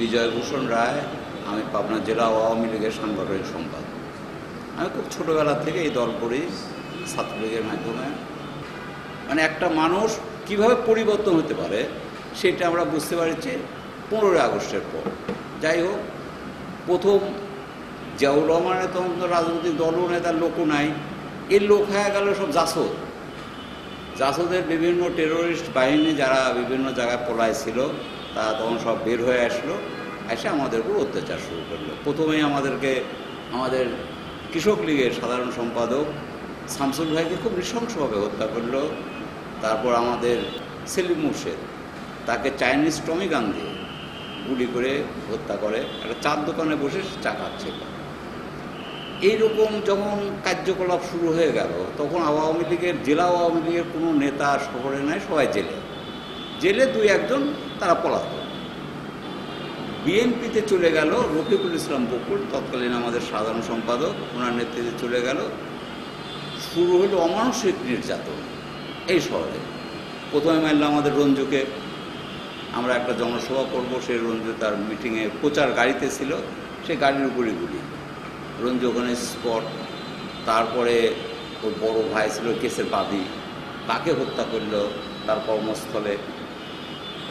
বিজয়ভূষণ রায়, আমি পাবনা জেলা আওয়ামী লীগের সাংগঠনিক সম্পাদক। আমি খুব ছোটোবেলা থেকে এই দল করি, ছাত্রলীগের মাধ্যমে। মানে একটা মানুষ কীভাবে পরিবর্তন হতে পারে, সেটা আমরা বুঝতে পারছি পনেরোই আগস্টের পর। যাই হোক, প্রথম জিয়াউর রহমানের তখন রাজনৈতিক দলও নেতার লোকও নাই। এর লোক হয়ে গেল সব জাসদ। জাসদের বিভিন্ন টেরোরিস্ট বাহিনী যারা বিভিন্ন জায়গায় পলায় ছিল তারা তখন সব বের হয়ে আসলো, এসে আমাদের উপর অত্যাচার শুরু করল। প্রথমেই আমাদেরকে, আমাদের কৃষক লীগের সাধারণ সম্পাদক শামসুল ভাইকে খুব নৃশংসভাবে হত্যা করল। তারপর আমাদের সেলিম মুর্শেদ, তাকে চাইনিজ টমি গান দিয়ে গুলি করে হত্যা করে। একটা চার দোকানে বসে চা খাচ্ছিল এইরকম যখন কার্যকলাপ শুরু হয়ে গেল, তখন আওয়ামী লীগের, জেলা আওয়ামী লীগের কোনো নেতা শহরে নাই, সবাই জেলে। জেলে দুই একজন, তারা পলাতক। বিএনপিতে চলে গেল রফিকুল ইসলাম বকুল, তৎকালীন আমাদের সাধারণ সম্পাদক। ওনার নেতৃত্বে চলে গেল। শুরু হলো অমানসিক নির্যাতন এই শহরে। প্রথমে মারল আমাদের রঞ্জুকে। আমরা একটা জনসভা করব, সেই রঞ্জু তার মিটিংয়ে প্রচার গাড়িতে ছিল, সে গাড়ির উপরে গুলি। রঞ্জু ওখানে স্পট তারপরে ওর বড় ভাই ছিল কেসের বাদী, তাকে হত্যা করল তার কর্মস্থলে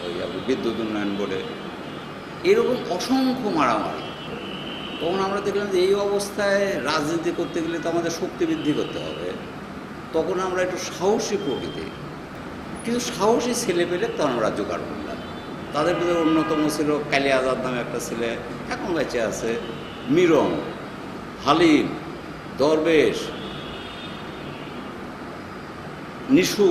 ওই বিদ্যুৎ উন্নয়ন বোর্ডে। এরকম অসংখ্য মারামারি। তখন আমরা দেখলাম যে এই অবস্থায় রাজনীতি করতে গেলে তো আমাদের শক্তি বৃদ্ধি করতে হবে। তখন আমরা একটু সাহসী প্রকৃতি। কিন্তু সাহসী ছেলে পেলে তখন আমরা জোগাড় করলাম। তাদের ভিতরে অন্যতম ছিল কালী আজাদ নামে একটা ছেলে এখন বেঁচে আছে মিরন হালিম, দরবেশ, নিশু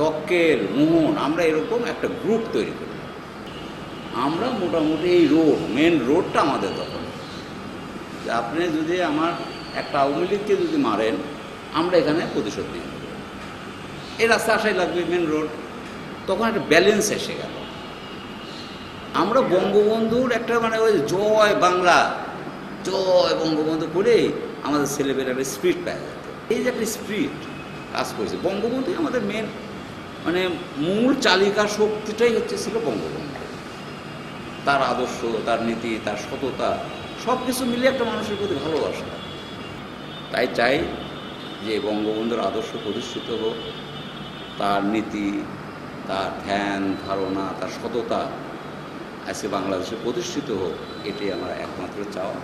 তক্কেল মোহন, আমরা এরকম একটা গ্রুপ তৈরি করি। আমরা মোটামুটি এই রোড মেন রোডটা আমাদের দখল যে আপনি যদি আমার একটা আওয়ামী লীগকে যদি মারেন, আমরা এখানে প্রতিশোধ দেবো এই রাস্তা আসাই লাগবে মেন রোড তখন একটা ব্যালেন্স এসে গেল। আমরা বঙ্গবন্ধুর একটা মানে ওই জয় বাংলা জয় বঙ্গবন্ধু করে আমাদের ছেলেমেয়েরা একটা স্পিড পাওয়া যেত এই যে একটা স্পিড কাজ করেছে। বঙ্গবন্ধুই আমাদের মেন মানে মূল চালিকা শক্তিটাই হচ্ছে ছিল বঙ্গবন্ধু। তার আদর্শ, তার নীতি, তার সততা সব কিছু মিলে একটা মানুষের প্রতি ভালোবাসা। তাই চাই যে বঙ্গবন্ধুর আদর্শ প্রতিষ্ঠিত হোক। তার নীতি, তার ধ্যান, ধারণা, তার সততা আজকে বাংলাদেশে প্রতিষ্ঠিত হোক এটি আমার একমাত্র চাওয়া।